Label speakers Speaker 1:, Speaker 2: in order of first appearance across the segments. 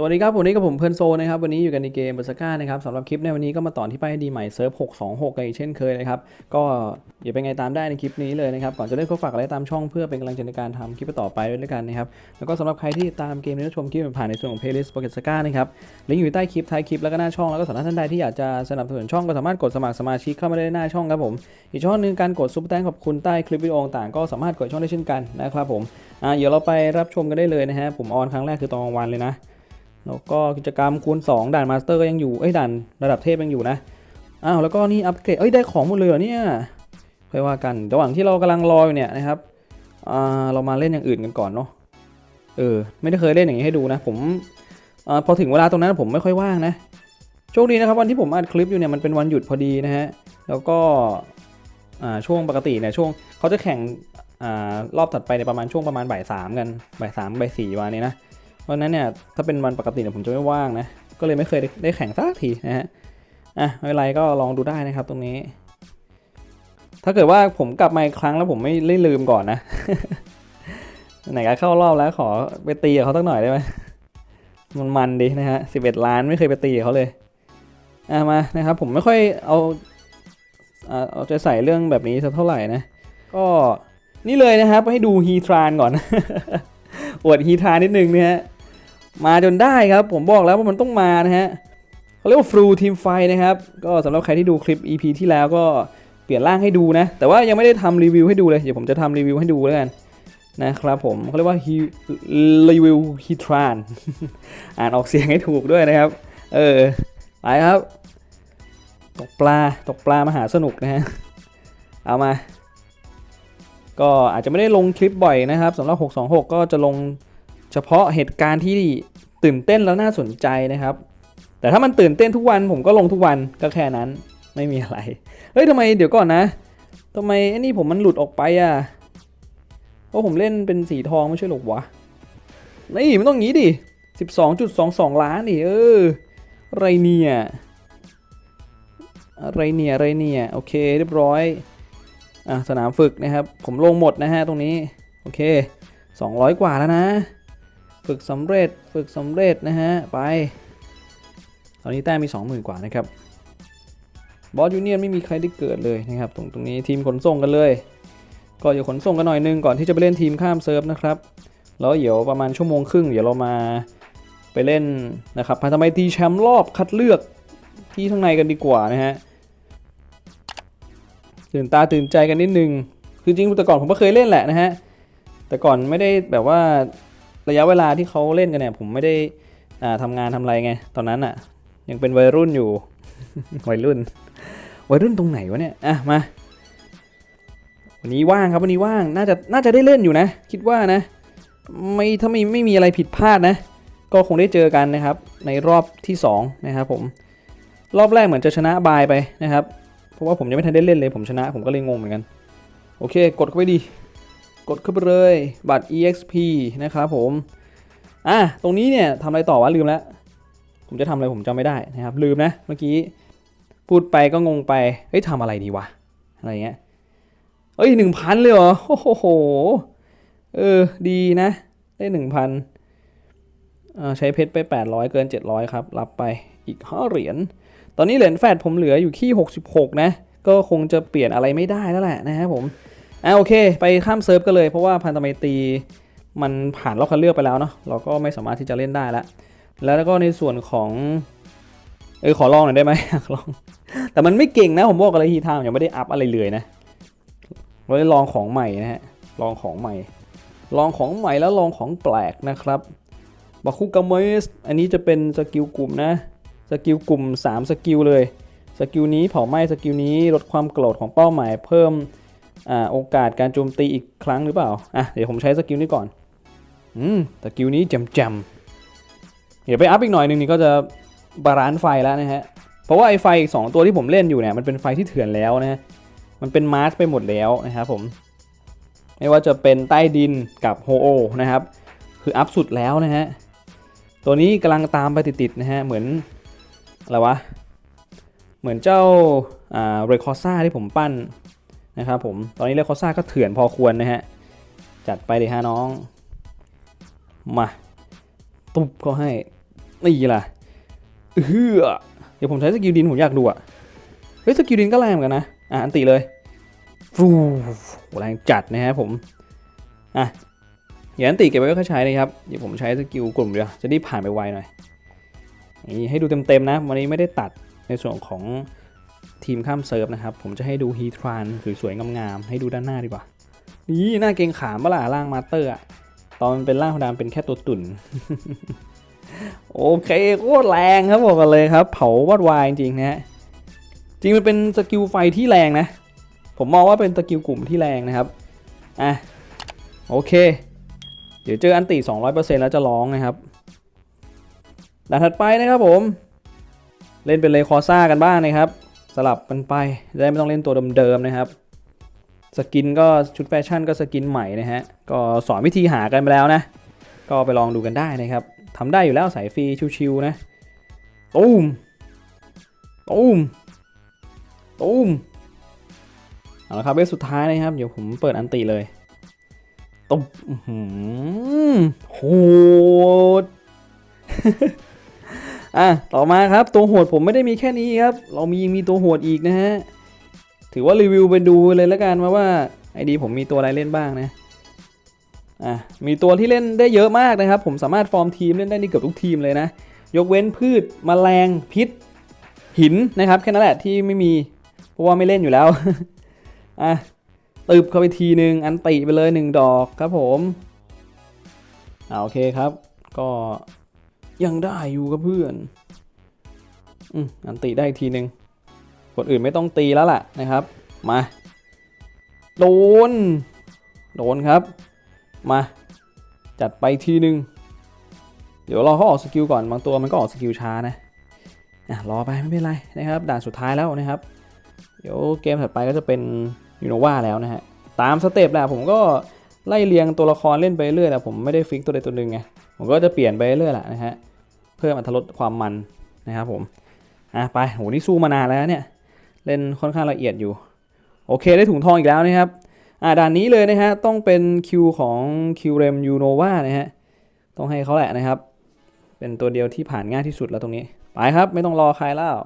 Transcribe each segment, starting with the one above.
Speaker 1: สวัสดีครับ วันนี้กับผมเพื่อนโซนะครับ วันนี้อยู่กันในเกมเบอร์สก้านะครับสำหรับคลิปในวันนี้ก็มาต่อที่ป้ายดีใหม่เซิร์ฟ626 กันอีกเช่นเคยนะครับ ก็อย่าเป็นไงตามได้ในคลิปนี้เลยนะครับ ก่อนจะเล่นก็ฝากอะไรตามช่องเพื่อเป็นกำลังใจในการทำคลิปต่อไปด้วยกันนะครับ แล้วก็สำหรับใครที่ตามเกมนี้ชมคลิปผ่านในส่วนของเพลย์ลิสต์โปรเกตสก้านะครับ ลิงก์อยู่ใต้คลิปท้ายคลิปแล้วก็หน้าช่อง แล้วก็สำหรับท่านใดที่อยากจะสนับสนุนช่องก็สามารถกดสมัครสมาชิกเข้ามาได้หน้าช่องครับผม อีกช่องหนึงการกดซุปเปอร์แตงขอบคุณใต้คลิปวิดีโอต่างก็สามารถกดช่องได้เช่นกันนะครับผมอ่าเดี๋ยวเราไปรับชมกันได้เลยนะฮะผมออนครั้งแรกคือตอนกลางวันเลยนะ แล้วก็กิจกรรมคูณ 2 ด่านมาสเตอร์ก็ยังอยู่เอ้ยด่านระดับเทพยังอยู่นะอ้าวแล้วก็นี่อัปเกรดเอ้ยได้ของหมดเลยเหรอเนี่ยค่อยว่ากันระหว่างที่เรากำลังรออยู่เนี่ยนะครับอ่าเรามาเล่นอย่างอื่นกันก่อนเนาะเออไม่ได้เคยเล่นอย่างนี้ให้ดูนะผมอ่าพอถึงเวลาตรงนั้นผมไม่ค่อยว่างนะโชคดีนะครับวันที่ผมอัดคลิปอยู่เนี่ยมันเป็นวันหยุดพอดีนะฮะแล้วก็อ่าช่วงปกติเนี่ยช่วงเขาจะแข่งอ่ารอบถัดไปในประมาณช่วงประมาณบ่ายสามกันบ่ายสามบ่ายสี่วันนี้นะ ราะนั้นเนี่ยถ้าเป็นวันปกติเนี่ยผมจะไม่ว่างนะ ก็เลยไม่เคยได้ไดแข่งสักทีนะฮะ อะไม่เป็นไรก็ลองดูได้นะครับตรงนี้ ถ้าเกิดว่าผมกลับมาอีกครั้งแล้วผมไม่ได้ลืมก่อนนะ ไหนก็เข้ารอบแล้วขอไปตีกับเขาสักหน่อยได้ไหมมันมันดีนะฮะสิบเอ็ดล้านไม่เคยไปตีกับเขาเลย อะมานะครับผมไม่ค่อยเอาเอาใจใส่เรื่องแบบนี้สักเท่าไหร่นะ ก็นี่เลยนะครับให้ดูฮีทรานก่อน อวดฮีทรานนิดนึงเนะฮะ มาจนได้ครับ ผมบอกแล้วว่ามันต้องมานะฮะเขาเรียกว่าฟลูทีมไฟนะครับ ก็สำหรับใครที่ดูคลิป EP ที่แล้วก็เปลี่ยนร่างให้ดูนะ แต่ว่ายังไม่ได้ทำรีวิวให้ดูเลย เดี๋ยวผมจะทำรีวิวให้ดูแล้วกันนะครับผมเขาเรียกว่ารีวิวฮีทรานอ่านออกเสียงให้ถูกด้วยนะครับ เออ ไปครับ ตกปลา ตกปลามหาสนุกนะฮะ เอามา ก็อาจจะไม่ได้ลงคลิปบ่อยนะครับสำหรับ 626 ก็จะลง เฉพาะเหตุการณ์ที่ตื่นเต้นแล้วน่าสนใจนะครับ แต่ถ้ามันตื่นเต้นทุกวันผมก็ลงทุกวันก็แค่นั้นไม่มีอะไร เฮ้ยทำไมเดี๋ยวก่อนนะทำไมไอ้นี่ผมมันหลุดออกไปอะเพราะผมเล่นเป็นสีทองไม่ใช่หรอวะนี่มันต้องงี้ดิ12.22 ล้านดิเอออะไรเนี่ยอะไรเนี่ยอะไรเนี่ยโอเคเรียบร้อยอะสนามฝึกนะครับ ผมลงหมดนะฮะตรงนี้ โอเค 200 กว่าแล้วนะ ฝึกสำเร็จฝึกสำเร็จนะฮะ ไป ตอนนี้แต้มมี 20,000 กว่านะครับบอสยูเนียนไม่มีใครได้เกิดเลยนะครับ ตรงตรงนี้ทีมขนส่งกันเลย ก็อย่าขนส่งกันหน่อยนึงก่อนที่จะไปเล่นทีมข้ามเซิร์ฟนะครับ แล้วเดี๋ยวประมาณชั่วโมงครึ่งเดี๋ยวเรามาไปเล่นนะครับพันธมิตรทีแชมป์รอบคัดเลือกที่ข้างในกันดีกว่านะฮะตื่นตาตื่นใจกันนิดนึง คือจริงแต่ก่อนผมก็เคยเล่นแหละนะฮะ แต่ก่อนไม่ได้แบบว่า ระยะเวลาที่เขาเล่นกันเนี่ย ผมไม่ได้อ่าทำงานทำอะไรไง ตอนนั้นอะ่ะ ยังเป็นวัยรุ่นอยู่ วัยรุ่น วัยรุ่นตรงไหนวะเนี่ย อะ มา วันนี้ว่างครับวันนี้ว่าง น่าจะ น่าจะได้เล่นอยู่นะ คิดว่านะ ไม่ ถ้าไม่ไม่มีอะไรผิดพลาดนะ ก็คงได้เจอกันนะครับ ในรอบที่สองนะครับผม รอบแรกเหมือนจะชนะบายไปนะครับ เพราะว่าผมยังไม่ทันได้เล่นเลย ผมชนะ ผมก็เลยงงเหมือนกัน โอเค กดเข้าไปดี กดเข้าไปเลยบัตร exp นะครับผมอะตรงนี้เนี่ยทำอะไรต่อวะลืมแล้ว ผมจะทำอะไรผมจำไม่ได้นะครับ ลืมนะเมื่อกี้พูดไปก็งงไปเฮ้ยทำอะไรดีวะอะไรเงี้ยเอ้ยหนึ่งพันเลยเหรอโอ้โหเออดีนะ ได้หนึ่งพันใช้เพชรไป 800 เกิน 700 ครับ รับไปอีก5เหรียญ ตอนนี้เหรียญแฟดผมเหลืออยู่ที่ 66 นะ ก็คงจะเปลี่ยนอะไรไม่ได้แล้วแหละนะครับผม อ่าโอเค ไปข้ามเซิร์ฟกันเลยเพราะว่าพันธมิตรีมันผ่านรอบคัดเลือกไปแล้วเนาะเราก็ไม่สามารถที่จะเล่นได้แล้ว แล้วก็ในส่วนของเออขอลองหน่อยได้ไหมอยากลอง แต่มันไม่เก่งนะผมบอกอะไรทีทามยังไม่ได้อัพอะไรเลยนะเราได้ลองของใหม่นะฮะลองของใหม่ ลองของใหม่แล้วลองของแปลกนะครับบาคุกาเมสอันนี้จะเป็นสกิลกลุ่มนะสกิลกลุ่ม 3 สกิลเลยสกิลนี้เผาไหม้สกิลนี้ลดความโกรธของเป้าหมายเพิ่ม โอกาสการโจมตีอีกครั้งหรือเปล่า อะ เดี๋ยวผมใช้สกิลนี้ก่อน อืม สกิลนี้แจมๆเดี๋ยวไปอัพอีกหน่อยหนึงนี่ก็จะบาลานซ์ไฟแล้วนะฮะ เพราะว่าไอไฟอีก2ตัวที่ผมเล่นอยู่เนี่ยมันเป็นไฟที่เถื่อนแล้วนะฮะ มันเป็นมาร์ชไปหมดแล้วนะครับผม ไม่ว่าจะเป็นใต้ดินกับโฮโอนะครับ คืออัพสุดแล้วนะฮะ ตัวนี้กำลังตามไปติดๆนะฮะ เหมือนอะไรวะ เหมือนเจ้าอ่าเรคอซ่าที่ผมปั้น นะครับผมตอนนี้เรคอซ่าก็เถื่อนพอควรนะฮะจัดไปเลยฮะน้อง มา ตุบก็ให้นี่ล่ะเฮือเดี๋ยวผมใช้สกิลดินผมอยากดูอะเฮ้ยสกิลดินก็แรงเหมือนกันนะอะอันติเลยฟูแรงจัดนะฮะผมอะอย่าอันติเก็บไว้ก็ใช้เลยครับเดี๋ยวผมใช้สกิลกลุ่มเดียวจะได้ผ่านไปไวหน่อยนี่ให้ดูเต็มๆนะ วันนี้ไม่ได้ตัดในส่วนของ ทีมข้ามเซิร์ฟนะครับ ผมจะให้ดูฮีทรานสวยๆงามๆให้ดูด้านหน้าดีกว่า นี่หน้าเกงขามเปล่าล่างมาสเตอร์อะตอนมันเป็นร่างธรรมดาเป็นแค่ตัวตุ่น โอเคโคตรแรงครับบอกกันเลยครับ เผาวอดวายจริงนะฮะจริงมันเป็นสกิลไฟที่แรงนะ ผมมองว่าเป็นสกิลกลุ่มที่แรงนะครับอะโอเค เดี๋ยวเจออันติ200%แล้วจะร้องนะครับด่านถัดไปนะครับผม เล่นเป็นเลคอซ่ากันบ้างนะครับ สลับกันไปได้ไม่ต้องเล่นตัวเดิมๆนะครับ สกินก็ชุดแฟชั่นก็สกินใหม่นะฮะก็สอนวิธีหากันไปแล้วนะ ก็ไปลองดูกันได้นะครับทำได้อยู่แล้วสายฟรีชิวๆนะตูมตูมตูมเอาละครับเวฟสุดท้ายนะครับ เดี๋ยวผมเปิดอันติเลยตุ๊บอื้อหือโหด อะต่อมาครับตัวโหดผมไม่ได้มีแค่นี้ครับ เรามียังมีตัวโหดอีกนะฮะ ถือว่ารีวิวไปดูเลยแล้วกันมาว่าไอดีผมมีตัวอะไรเล่นบ้างนะ อะมีตัวที่เล่นได้เยอะมากนะครับ ผมสามารถฟอร์มทีมเล่นได้ในเกือบทุกทีมเลยนะ ยกเว้นพืชมแมลงพิษ หินนะครับแค่นั้นแหละที่ไม่มีเพราะว่าไม่เล่นอยู่แล้ว อะตึบเข้าไปทีหนึ่งอันติไปเลยหนึ่งดอกครับผมอ่าโอเคครับ ก็ ยังได้อยู่กับเพื่อน อืมอันติได้อีกทีหนึ่งคนอื่นไม่ต้องตีแล้วล่ะนะครับ มา โดน โดนครับ มา จัดไปทีหนึ่งเดี๋ยวรอเขาออกสกิลก่อนบางตัวมันก็ออกสกิลช้านะอะรอไปไม่เป็นไรนะครับด่านสุดท้ายแล้วนะครับ เดี๋ยวเกมถัดไปก็จะเป็นยูโนวาแล้วนะฮะตามสเต็ปแหละผมก็ไล่เรียงตัวละครเล่นไปเรื่อยแหละผมไม่ได้ฟิกตัวใดตัวหนึ่งไงผมก็จะเปลี่ยนไปเรื่อยแหละนะฮะ เพิ่มอรรถรสความมันนะครับผมอะไปโหนี่สู้มานานแล้วเนี่ยเล่นค่อนข้างละเอียดอยู่ โอเคได้ถุงทองอีกแล้วนะครับอ่าด่านนี้เลยนะฮะต้องเป็นคิวของคิวเรมยูโนวานะฮะต้องให้เขาแหละนะครับ เป็นตัวเดียวที่ผ่านง่ายที่สุดแล้วตรงนี้ ไปครับไม่ต้องรอใครแล้ว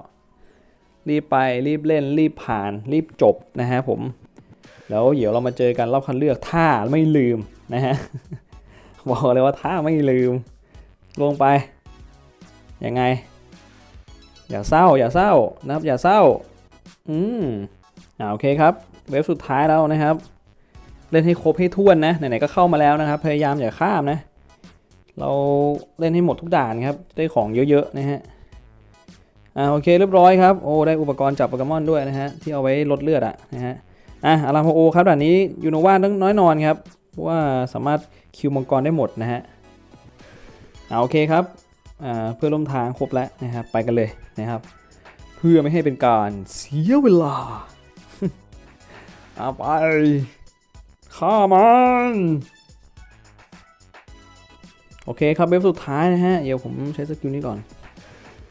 Speaker 1: รีบไปรีบเล่นรีบผ่านรีบจบนะฮะผมแล้วเดี๋ยวเรามาเจอกันรอบคัดเลือกถ้าไม่ลืมนะฮะบอกเลยว่าถ้าไม่ลืมลงไป ยังไง อย่าเศร้า อย่าเศร้านะครับ อย่าเศร้า อืมอ่าโอเคครับ เว็บสุดท้ายแล้วนะครับ เล่นให้ครบให้ท้วนนะ ไหนๆก็เข้ามาแล้วนะครับ พยายามอย่าข้ามนะ เราเล่นให้หมดทุกด่านครับ ได้ของเยอะๆนะฮะ อ่าโอเคเรียบร้อยครับ โอ้ได้อุปกรณ์จับโปเกมอนด้วยนะฮะ ที่เอาไว้ลดเลือดอะนะฮะ อะอาราโมโอครับด่านนี้ยูโนวาต้องน้อยนอนครับ เพราะว่าสามารถคิวมังกรได้หมดนะฮะอ่าโอเคครับ เพื่อร่วมทางครบแล้วนะครับไปกันเลยนะครับ เพื่อไม่ให้เป็นการเสียเวลาเอาไปฆ่ามันโอเคครับเว็บสุดท้ายนะฮะ เดี๋ยวผมใช้สกิลนี้ก่อน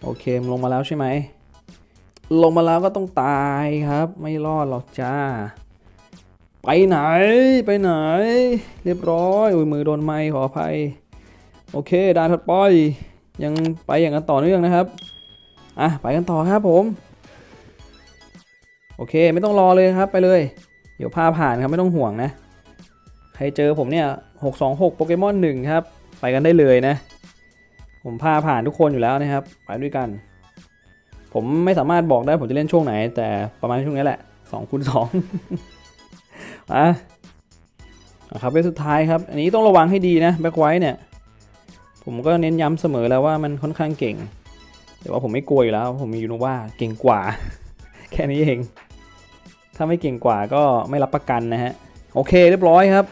Speaker 1: โอเคลงมาแล้วใช่ไหม ลงมาแล้วก็ต้องตายครับ ไม่รอดหรอกจ้า ไปไหนไปไหน เรียบร้อย อุ้ยมือโดนไม้ขออภัย โอเคด่านถัดไป ยังไปอย่างกันต่อเนื่องนะครับ อะไปกันต่อครับผม โอเคไม่ต้องรอเลยครับไปเลย เดี๋ยวพาผ่านครับไม่ต้องห่วงนะ ใครเจอผมเนี่ย626โปเกมอน1ครับ ไปกันได้เลยนะ ผมพาผ่านทุกคนอยู่แล้วนะครับ ไปด้วยกัน ผมไม่สามารถบอกได้ผมจะเล่นช่วงไหน แต่ประมาณช่วงนี้แหละ2คูณ2อะอะครับเวทสุดท้ายครับ อันนี้ต้องระวังให้ดีนะแบ็คไว้เนี่ย ผมก็เน้นย้ำเสมอแล้วว่ามันค่อนข้างเก่ง แต่ว่าผมไม่กลัวอยู่แล้ว ผมมียูโนว่าเก่งกว่า แค่นี้เอง ถ้าไม่เก่งกว่าก็ไม่รับประกันนะฮะ โอเคเรียบร้อยครับ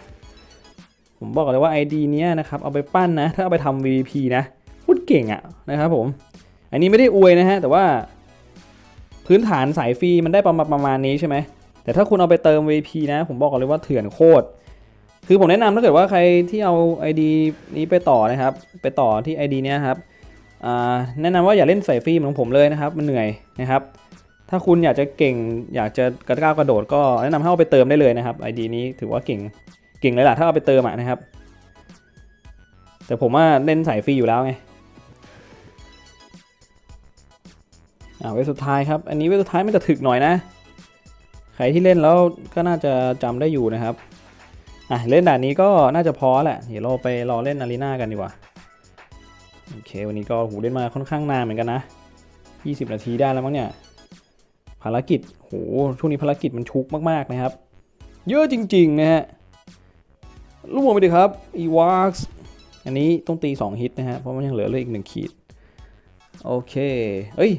Speaker 1: ผมบอกเลยว่า ID เนี้ยนะครับเอาไปปั้นนะ ถ้าเอาไปทำ VP นะพูดเก่งอะนะครับผม อันนี้ไม่ได้อวยนะฮะ แต่ว่า พื้นฐานสายฟรีมันได้ประมาณประมาณนี้ใช่ไหมแต่ถ้าคุณเอาไปเติม VP นะ ผมบอกเลยว่าเถื่อนโคตร คือผมแนะนำถ้าเกิดว่าใครที่เอา ID นี้ไปต่อนะครับ ไปต่อที่ ID เนี้ยครับแนะนำว่าอย่าเล่นใสายฟรีเหมือนผมเลยนะครับ มันเหนื่อยนะครับ ถ้าคุณอยากจะเก่งอยากจะกระก้าวกระโดดก็แนะนำให้เอาไปเติมได้เลยนะครับ ID นี้ถือว่าเก่งเก่งเลยล่ะถ้าเอาไปเติมอะนะครับ แต่ผมว่าเล่นใสายฟรีอยู่แล้วไงอ่าเวสุดท้ายครับ อันนี้เวสุดท้ายมันจะถึกหน่อยนะ ใครที่เล่นแล้วก็น่าจะจำได้อยู่นะครับ อะเล่นด่านนี้ก็น่าจะพอแหละเดี๋ยวเราไปรอเล่นอารีนากันดีกว่าโอเควันนี้ก็หูเล่นมาค่อนข้างนานเหมือนกันนะ 20 นาทีได้แล้วมั้งเนี่ยภารกิจโหช่วงนี้ภารกิจมันชุกมากๆนะครับ เยอะจริงๆนะฮะลูกบอลไปดิครับ e w a x อันนี้ต้องตี 2 ฮิตนะฮะเพราะมันยังเหลือเลยอีก 1 ขีด โอเคเอ้ย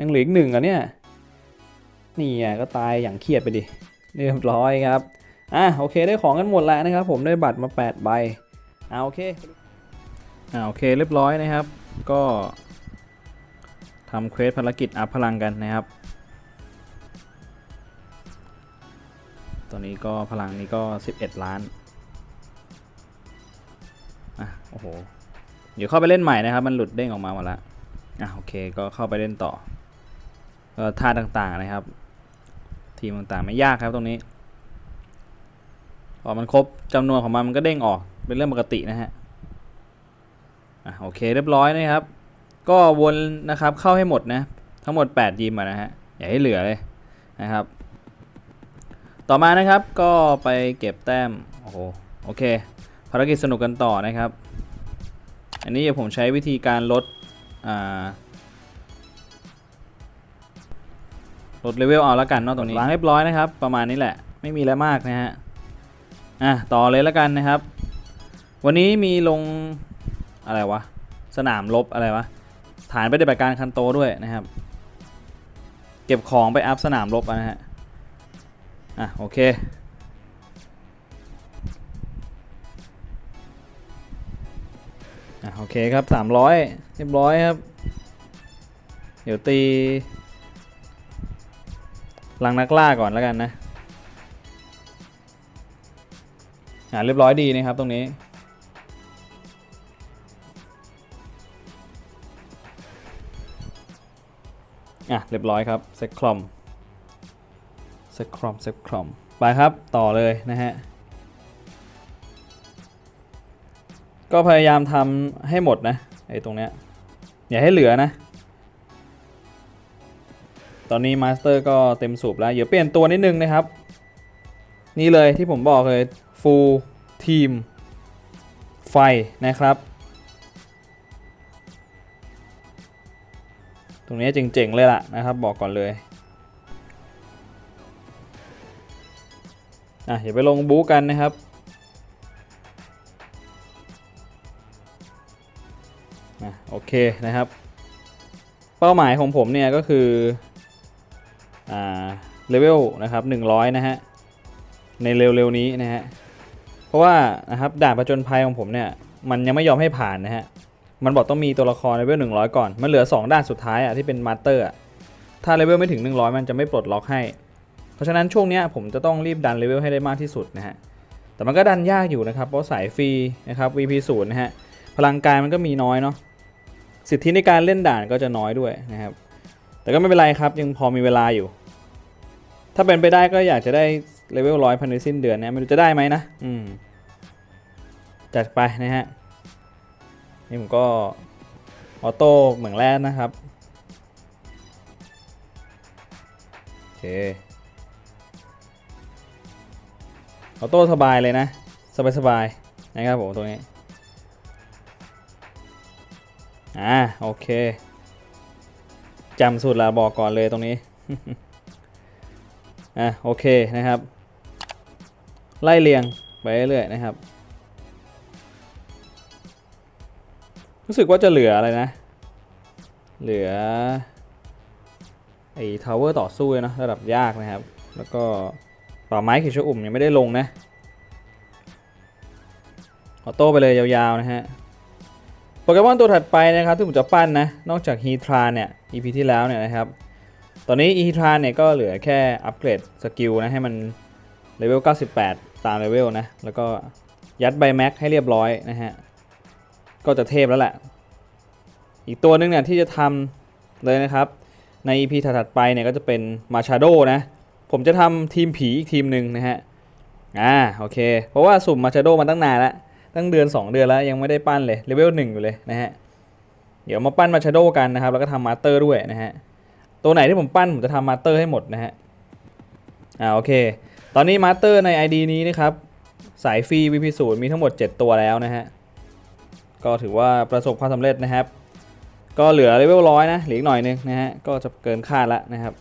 Speaker 1: ยังเหลืออีกหนึ่งอะเนี่ยนี่อะก็ตายอย่างเครียดไปดิเรียบร้อยครับ อะโอเคได้ของกันหมดแล้วนะครับ ผมได้บัตรมา 8 ใบอ่าโอเคอ่าโอเคเรียบร้อยนะครับ ก็ทำเควสภารกิจอัพพลังกันนะครับตัวนี้ก็พลังนี้ก็ 11 ล้านอะโอ้โหเดี๋ยวเข้าไปเล่นใหม่นะครับ มันหลุดเด้งออกมาหมดแล้วอะโอเคก็เข้าไปเล่นต่อก็ท่าต่างๆนะครับ ทีมต่างๆไม่ยากครับตรงนี้ พอมันครบจำนวนของมันมันก็เด้งออกเป็นเรื่องปกตินะฮะอะโอเคเรียบร้อยนะครับ ก็วนนะครับเข้าให้หมดนะ ทั้งหมด 8 ยิมอะนะฮะอย่าให้เหลือเลยนะครับ ต่อมานะครับก็ไปเก็บแต้มโอ้โหโอเค ภารกิจสนุกกันต่อนะครับ อันนี้เดี๋ยวผมใช้วิธีการลดอ่าลดเลเวลเอาแล้วกันเนาะตรงนี้ล้างเรียบร้อยนะครับ ประมาณนี้แหละไม่มีอะไรมากนะฮะ อะต่อเลยแล้วกันนะครับ วันนี้มีลงอะไรวะ สนามรบอะไรวะ ฐานปฏิบัติการคันโตด้วยนะครับ เก็บของไปอัพสนามรบนะฮะ อะโอเคอะโอเคครับ 300 เรียบร้อยครับ เดี๋ยวตี ลังนักล่าก่อนแล้วกันนะ อะเรียบร้อยดีนะครับตรงนี้อะเรียบร้อยครับเซ็คคลอมเซ็คคลอมเซ็คคลอมไปครับต่อเลยนะฮะก็พยายามทำให้หมดนะไอ้ตรงเนี้ยอย่าให้เหลือนะ ตอนนี้มาสเตอร์ก็เต็มสูบแล้ว เดี๋ยวเปลี่ยนตัวนิดนึงนะครับ นี่เลยที่ผมบอกเลย full team ไฟนะครับ ตรงนี้เจ๋ง ๆ เลยล่ะนะครับ บอกก่อนเลยอะอย่าไปลงบู๊กันนะครับอะโอเคนะครับ เป้าหมายของผมเนี่ยก็คือ อ่า เลเวลนะครับ 100 นะฮะ ในเร็ว ๆ นี้นะฮะ เพราะว่านะครับด่านประจนภัยของผมเนี่ยมันยังไม่ยอมให้ผ่านนะฮะมันบอกต้องมีตัวละครเลเวล100ก่อน มันเหลือ 2 ด้านสุดท้ายอะที่เป็นมาสเตอร์ถ้าเลเวลไม่ถึง 100 มันจะไม่ปลดล็อกให้ เพราะฉะนั้นช่วงนี้ผมจะต้องรีบดันเลเวลให้ได้มากที่สุดนะฮะ แต่มันก็ดันยากอยู่นะครับ เพราะสายฟรีนะครับ VP 0นะฮะ พลังกายมันก็มีน้อยเนาะ สิทธิในการเล่นด่านก็จะน้อยด้วยนะครับ แต่ก็ไม่เป็นไรครับยังพอมีเวลาอยู่ ถ้าเป็นไปได้ก็อยากจะได้ เลเวลร้อยภายในสิ้นเดือนนะไม่รู้จะได้ไหมนะอืมจัดไปนะฮะ นี่ผมก็ออโต้เหมืองแร่นะครับ โอเค ออโต้สบายเลยนะ สบายๆนะครับผมตรงนี้ อ่า โอเคจำสูตรละบอกก่อนเลยตรงนี้ อะ โอเคนะครับ ไล่เรียงไปเรื่อยๆนะครับ รู้สึกว่าจะเหลืออะไรนะ เหลือไอ้ทาวเวอร์ต่อสู้เลยนะระดับยากนะครับ แล้วก็ป่าไม้ขีดชอุ่มยังไม่ได้ลงนะออโต้ไปเลยยาวๆนะฮะโปเกมอนตัวถัดไปนะครับที่ผมจะปั้นนะ นอกจากฮีทรานเนี่ย EP ที่แล้วเนี่ยนะครับ ตอนนี้ฮีทรานเนี่ยก็เหลือแค่อัปเกรดสกิลนะให้มันเลเวล 98 ตามเลเวลนะ แล้วก็ยัดใบแม็กให้เรียบร้อยนะฮะ ก็จะเทพแล้วแหละ อีกตัวนึงเนี่ยที่จะทำเลยนะครับ ใน EP ถัดไปเนี่ยก็จะเป็นมาชาโดนะ ผมจะทำทีมผีอีกทีมหนึ่งนะฮะ อ่าโอเค เพราะว่าสุ่มมาชาโดมาตั้งนานแล้ว ตั้งเดือน 2 เดือนแล้วยังไม่ได้ปั้นเลยเลเวล1อยู่เลยนะฮะ เดี๋ยวมาปั้นมาชาโดกันนะครับ แล้วก็ทำมาสเตอร์ด้วยนะฮะ ตัวไหนที่ผมปั้นผมจะทำมาสเตอร์ให้หมดนะฮะ อ่าโอเค ตอนนี้มาสเตอร์ใน ID นี้นะครับ สายฟรี VP 0 มีทั้งหมด 7 ตัวแล้วนะฮะ ก็ถือว่าประสบความสำเร็จนะครับ ก็เหลือเลเวลร้อยนะ เหลืออีกหน่อยนึงนะฮะ ก็จะเกินคาดแล้วนะครับ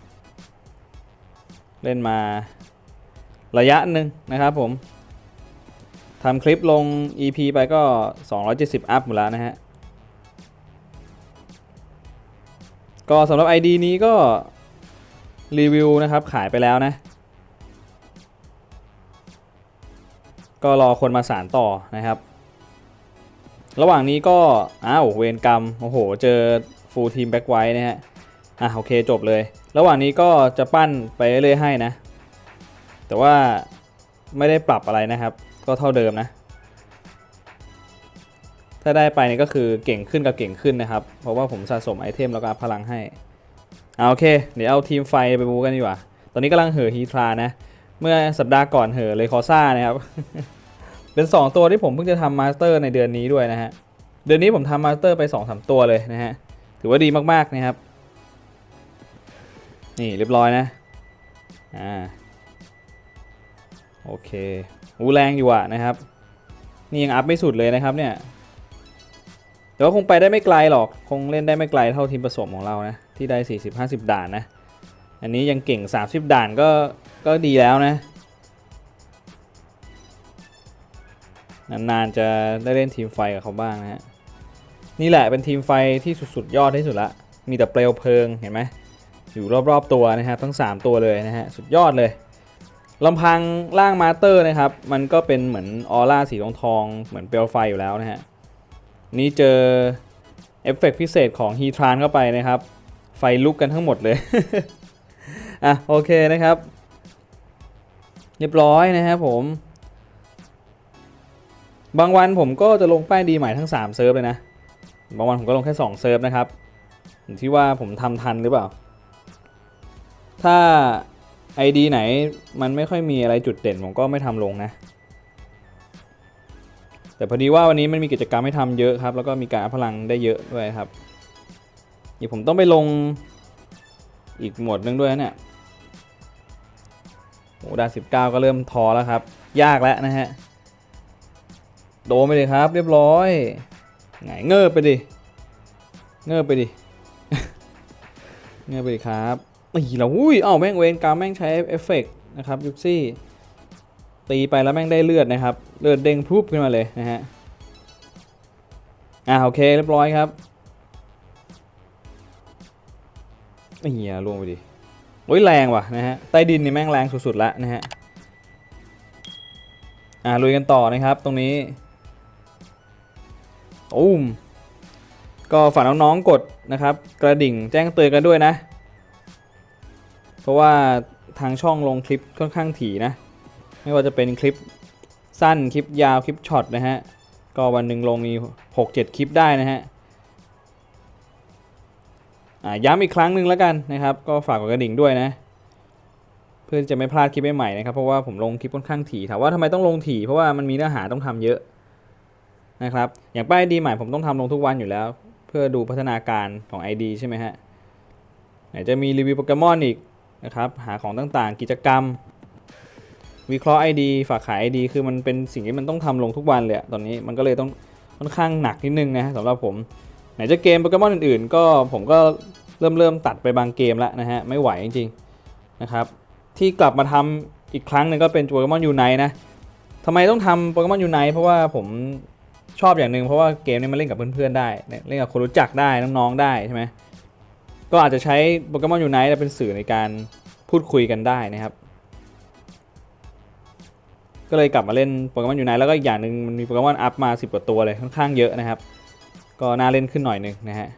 Speaker 1: เล่นมาระยะหนึ่งนะครับผมทำคลิปลง EP ไปก็ 270 อัพหมดแล้วนะฮะ ก็สำหรับ ID นี้ก็รีวิวนะครับขายไปแล้วนะ ก็รอคนมาสารต่อนะครับ ระหว่างนี้ก็ อ้าวเวรกรรม โอ้โห เจอฟูลทีมแบ็กไว้นะฮะ อะโอเคจบเลย ระหว่างนี้ก็จะปั้นไปเรื่อยๆให้นะ แต่ว่าไม่ได้ปรับอะไรนะครับ ก็เท่าเดิมนะ ถ้าได้ไปนี่ก็คือเก่งขึ้นกับเก่งขึ้นนะครับ เพราะว่าผมสะสมไอเทมแล้วก็พลังให้เอาโอเค เดี๋ยวเอาทีมไฟไปบูกันดีกว่า ตอนนี้กำลังเห่อฮีทรานะ เมื่อสัปดาห์ก่อนเห่อเลยคอซ่านะครับ เป็น 2 ตัวที่ผมเพิ่งจะทำมาสเตอร์ในเดือนนี้ด้วยนะฮะ เดือนนี้ผมทำมาสเตอร์ไป2อสตัวเลยนะฮะ ถือว่าดีมากๆนะครับ นี่เรียบร้อยนะ อ่า โอเคอูแรงอยู่อะนะครับ นี่ยังอัพไม่สุดเลยนะครับเนี่ย แต่ว่าคงไปได้ไม่ไกลหรอก คงเล่นได้ไม่ไกลเท่าทีมผสมของเรานะ ที่ได้ 40-50 ด่านนะ อันนี้ยังเก่ง 30 ด่านก็ ก็ดีแล้วนะ นานๆจะได้เล่นทีมไฟกับเขาบ้างนะฮะ นี่แหละเป็นทีมไฟที่สุดๆยอดที่สุดละ มีแต่เปลวเพลิงเห็นไหมอยู่รอบๆตัวนะครับทั้ง 3 ตัวเลยนะฮะ สุดยอดเลยลำพังล่างมาสเตอร์นะครับ มันก็เป็นเหมือนออร่าสีทองทองเหมือนเปลวไฟอยู่แล้วนะฮะ นี่เจอเอฟเฟกต์พิเศษของฮีทรานเข้าไปนะครับ ไฟลุกกันทั้งหมดเลย อะโอเคนะครับ เรียบร้อยนะครับผม บางวันผมก็จะลงป้ายดีใหม่ทั้ง 3 เซิร์ฟเลยนะ บางวันผมก็ลงแค่ 2 เซิร์ฟนะครับที่ว่าผมทำทันหรือเปล่า ถ้า ID ไหนมันไม่ค่อยมีอะไรจุดเด่นผมก็ไม่ทำลงนะ แต่พอดีว่าวันนี้มันมีกิจกรรมให้ทำเยอะครับ แล้วก็มีการอัพพลังได้เยอะด้วยครับเดี๋ยวผมต้องไปลงอีกหมวดหนึงด้วยนะเนี่ย โอ้ดาสิบเก้าก็เริ่มทอแล้วครับ ยากแล้วนะฮะ โดนไปเลยครับ เรียบร้อยไงเงือบไปดิ เงือบไปดิ เงือบไปดิครับอีเราอุ้ยเอ้าแม่งเวนกรรแม่งใช้เอฟเฟกต์นะครับยุกซี่ตีไปแล้วแม่งได้เลือดนะครับ เลือดเด้งพุบขึ้นมาเลยนะฮะ อ่าโอเคเรียบร้อยครับไอ้เหี้ยลวงไปดิ อ้ยแรงว่ะนะฮะใต้ดินนี่แม่งแรงสุดๆและนะฮะอ่าลุยกันต่อนะครับตรงนี้อุ้มก็ฝากน้องๆกดนะครับ กระดิ่งแจ้งเตือนกันด้วยนะ เพราะว่าทางช่องลงคลิปค่อนข้างถี่นะ ไม่ว่าจะเป็นคลิปสั้นคลิปยาวคลิปช็อตนะฮะ ก็วันหนึ่งลงมี 6-7 คลิปได้นะฮะ ย้ำอีกครั้งหนึ่งแล้วกันนะครับ ก็ฝากกดกระดิ่งด้วยนะ เพื่อจะไม่พลาดคลิปใหม่ๆนะครับ เพราะว่าผมลงคลิปค่อนข้างถี่ถามว่าทำไมต้องลงถี่เพราะว่ามันมีเนื้อหาต้องทำเยอะนะครับ อย่างป้ายดีใหม่ผมต้องทำลงทุกวันอยู่แล้ว เพื่อดูพัฒนาการของ ID ใช่ไหมฮะไหนจะมีรีวิวโปเกมอนอีกนะครับ หาของต่างๆ กิจกรรม วิเคราะห์ ID ฝากขาย ID คือมันเป็นสิ่งที่มันต้องทำลงทุกวันเลยตอนนี้มันก็เลยต้องค่อนข้างหนักนิดนึงนะสำหรับผม นจะเกมโปเกมอนอื่นๆ ก็ผมก็เริ่มเริ่มตัดไปบางเกมแล้วนะฮะ ไม่ไหวจริงๆนะครับ ที่กลับมาทำอีกครั้งหนึ่งก็เป็นโปเกมอนยูไนนะทำไมต้องทำโปเกมอนยูไนเพราะว่าผมชอบอย่างหนึ่งเพราะว่าเกมนี้มันเล่นกับเพื่อนๆได้ เล่นกับคนรู้จักได้น้องๆได้ใช่ไหมก็อาจจะใช้โปเกมอนยูไนเป็นสื่อในการพูดคุยกันได้นะครับ ก็เลยกลับมาเล่นโปเกมอนยูไนแล้วก็อีกอย่างหนึ่งมันมีโปเกมอนอัพมา 10 กว่าตัวเลยค่อนข้างเยอะนะครับ ก็น่าเล่นขึ้นหน่อยหนึ่งนะฮะ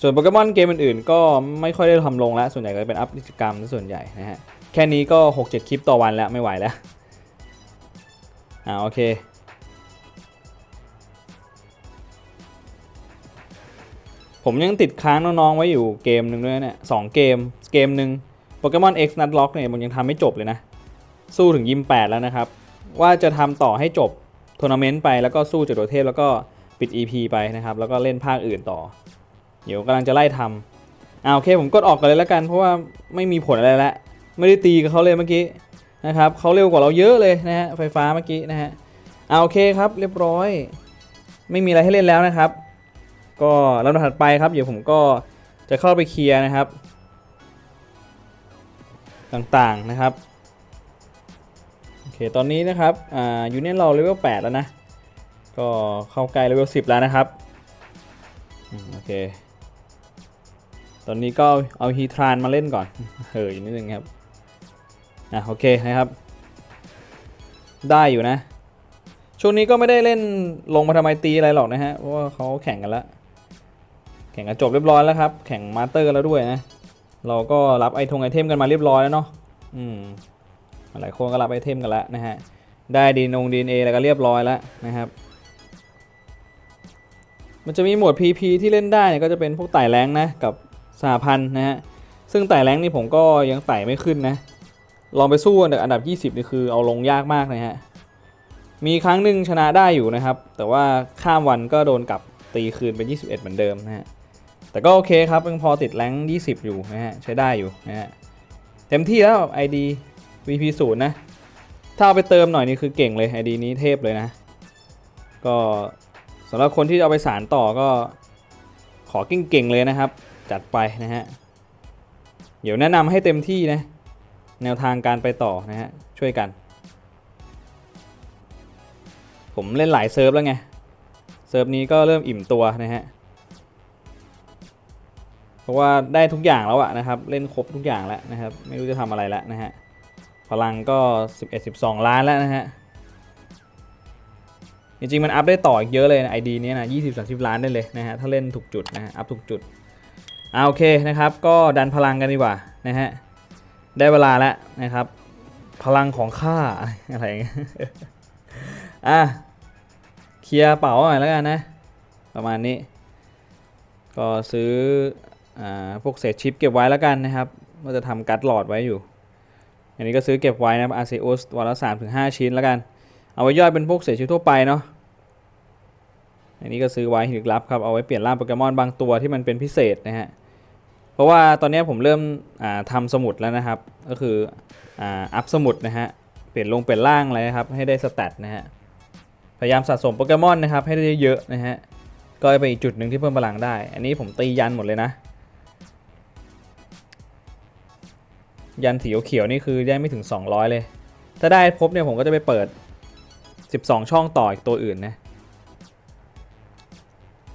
Speaker 1: ส่วนโปเกมอนเกมอื่นๆ ก็ไม่ค่อยได้ทำลงแล้ว ส่วนใหญ่ก็เป็นอัพกิจกรรมส่วนใหญ่นะฮะ แค่นี้ก็ 6-7 คลิปต่อวันแล้วไม่ไหวแล้ว อ่าโอเคผมยังติดค้างน้องๆไว้อยู่เกมหนึ่งด้วยเนี่ยสองเกม เกมหนึ่งโปเกมอน X นัดล็อกเนี่ยผมยังทำไม่จบเลยนะ สู้ถึงยิม8แล้วนะครับ ว่าจะทำต่อให้จบทัวร์นาเมนต์ไปแล้วก็สู้จตุเทพแล้วก็ ปิด EP ไปนะครับ แล้วก็เล่นภาคอื่นต่อ เดี๋ยวกำลังจะไล่ทำอ่าโอเคผมกดออกกันเลยแล้วกัน เพราะว่าไม่มีผลอะไรแล้วไม่ได้ตีกับเขาเลยเมื่อกี้นะครับเขาเร็วกว่าเราเยอะเลยนะฮะไฟฟ้าเมื่อกี้นะฮะอ่าโอเคครับเรียบร้อย ไม่มีอะไรให้เล่นแล้วนะครับ ก็ลำดับถัดไปครับเดี๋ยวผมก็จะเข้าไปเคลียร์นะครับ ต่างๆนะครับโอเคตอนนี้นะครับอ่ายูเนี่ยนเราเลเวล8แล้วนะ ก็เข้าใกล้เลเวล10 แล้วนะครับโอเค ตอนนี้ก็เอาฮีทรานมาเล่นก่อนเฮ้ยนิดนึงครับอะโอเคนะครับ ได้อยู่นะ ช่วงนี้ก็ไม่ได้เล่นลงมาทำไมตีอะไรหรอกนะฮะ เพราะว่าเขาแข่งกันแล้ว แข่งกันจบเรียบร้อยแล้วครับ แข่งมาสเตอร์แล้วด้วยนะ เราก็รับไอทงไอเทมกันมาเรียบร้อยแล้วเนาะ อืม หลายคนก็รับไอเทมกันแล้วนะฮะ ได้ดีนงดีเออะไรก็เรียบร้อยแล้วนะครับ มันจะมีหมวด PP ที่เล่นได้เนี่ยก็จะเป็นพวกไต่แรงนะกับสหพันธ์นะฮะ ซึ่งไต่แรงนี่ผมก็ยังไต่ไม่ขึ้นนะ ลองไปสู้อันดับ 20นี่คือเอาลงยากมากนะฮะ มีครั้งหนึ่งชนะได้อยู่นะครับ แต่ว่าข้ามวันก็โดนกลับตีคืนเป็น 21 เหมือนเดิมนะฮะ แต่ก็โอเคครับยังพอติดแรง20 อยู่นะฮะ ใช้ได้อยู่นะฮะ เต็มที่แล้ว ID VP 0นะ ถ้าเอาไปเติมหน่อยนี่คือเก่งเลย ID นี้เทพเลยนะ ก็ สำหรับคนที่จะเอาไปสารต่อก็ขอเก่งๆเลยนะครับ จัดไปนะฮะ เดี๋ยวแนะนำให้เต็มที่นะ แนวทางการไปต่อนะฮะ ช่วยกัน ผมเล่นหลายเซิร์ฟแล้วไง เซิร์ฟนี้ก็เริ่มอิ่มตัวนะฮะ เพราะว่าได้ทุกอย่างแล้วอะนะครับ เล่นครบทุกอย่างแล้วนะครับ ไม่รู้จะทำอะไรแล้วนะฮะ พลังก็ 11-12 ล้านแล้วนะฮะ จริงๆ มันอัพได้ต่ออีกเยอะเลยนะไอดีนี้นะ20-30ล้านได้เลยนะฮะถ้าเล่นถูกจุดนะฮะอัพถูกจุดอ่าโอเคนะครับก็ดันพลังกันดีกว่านะฮะได้เวลาแล้วนะครับ พลังของข้าอะไรอย่างเงี้ยอะเคลียร์เป๋าหน่อยแล้วกันนะ ประมาณนี้ ก็ซื้ออ่าพวกเศษชิปเก็บไว้แล้วกันนะครับว่าจะทำการ์ดหลอดไว้อยู่ อันนี้ก็ซื้อเก็บไว้นะครับ Arceus วันละ3ถึง5ชิ้นแล้วกัน เอาไว้ย่อยเป็นพวกเศษชิปทั่วไปเนาะอันนี้ก็ซื้อไว้หินลึกลับครับเอาไว้เปลี่ยนร่างโปเกมอนบางตัวที่มันเป็นพิเศษนะฮะเพราะว่าตอนนี้ผมเริ่มอ่าทำสมุดแล้วนะครับ ก็คืออัพสมุดนะฮะเปลี่ยนลงเปลี่ยนร่างอะไรนะครับให้ได้สแตทนะฮะพยายามสะสมโปเกมอนนะครับให้ได้เยอะนะฮะก็เป็นอีกจุดหนึ่งที่เพิ่มพลังได้ อันนี้ผมตียันหมดเลยนะ ยันสีเขียวนี่คือได้ไม่ถึง 200 เลย ถ้าได้ครบเนี่ยผมก็จะไปเปิด 12 ช่องต่ออีกตัวอื่นนะ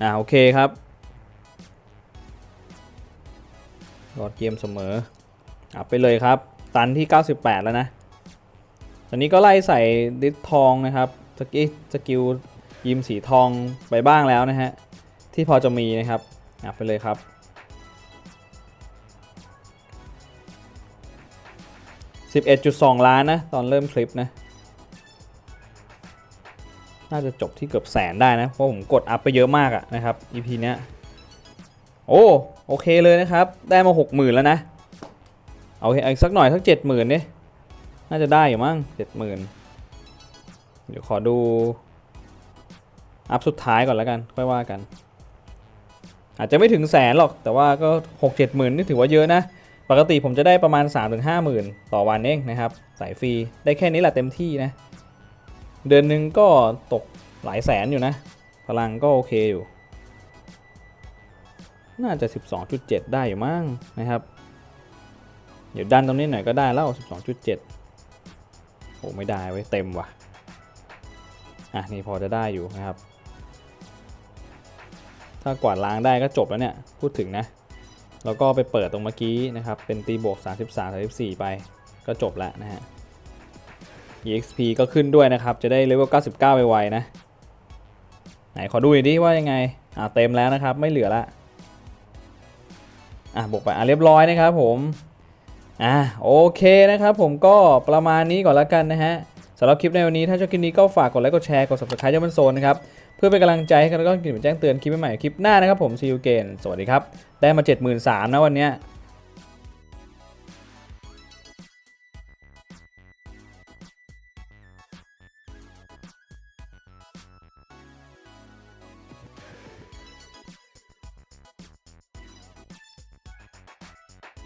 Speaker 1: อ่าโอเคครับรอดเกมเสมออัพไปเลยครับ ตันที่ 98 แล้วนะ ตอนนี้ก็ไล่ใส่ดิสทองนะครับ สกิลสกิลยิมสีทองไปบ้างแล้วนะฮะ ที่พอจะมีนะครับอัพไปเลยครับ11.2 ล้านนะ ตอนเริ่มคลิปนะ น่าจะจบที่เกือบแสนได้นะ เพราะผมกดอัพไปเยอะมากอะนะครับ EP เนี้ย โอ้โอเคเลยนะครับ ได้มา 60,000 แล้วนะ เอาอีกสักหน่อยสัก 70,000เนี่ยน่าจะได้อยู่มั้ง70,000 เดี๋ยวขอดู อัพสุดท้ายก่อนแล้วกัน ค่อยว่ากัน อาจจะไม่ถึงแสนหรอก แต่ว่าก็ 6-7หมื่นนี่ถือว่าเยอะนะ ปกติผมจะได้ประมาณ 3-5หมื่นต่อวันเองนะครับ สายฟรี ได้แค่นี้แหละเต็มที่นะ เดือนหนึ่งก็ตกหลายแสนอยู่นะ พลังก็โอเคอยู่ น่าจะ 12.7 ได้อยู่มั้งนะครับ เดี๋ยวดันตรงนี้หน่อยก็ได้แล้ว 12.7 โอ้ไม่ได้ไว้เต็มว่ะ อะนี่พอจะได้อยู่นะครับ ถ้ากวาดล้างได้ก็จบแล้วเนี่ย พูดถึงนะ แล้วก็ไปเปิดตรงเมื่อกี้นะครับ เป็นตีบวก 33 34 ไป ก็จบแล้วนะฮะ EXP ก็ขึ้นด้วยนะครับ จะได้เลเวล99ไวๆนะ ไหนขอดูหน่อยดิว่ายังไง อ่าเต็มแล้วนะครับ ไม่เหลือละ อะบวกไป อะเรียบร้อยนะครับผม อะโอเคนะครับผมก็ประมาณนี้ก่อนล้วกันนะฮะสำหรับคลิปในวันนี้ถ้าชอบคลิปนี้ก็ฝากกดไลค์กดแชร์กด subscribe ช่องมันโซนนะครับเพื่อเป็นกำลังใจให้กันแล้วก็กิ่นแจ้งเตือนคลิปใหม่ๆคลิปหน้านะครับผม see you again สวัสดีครับ ได้มา 73,000นะวันนี้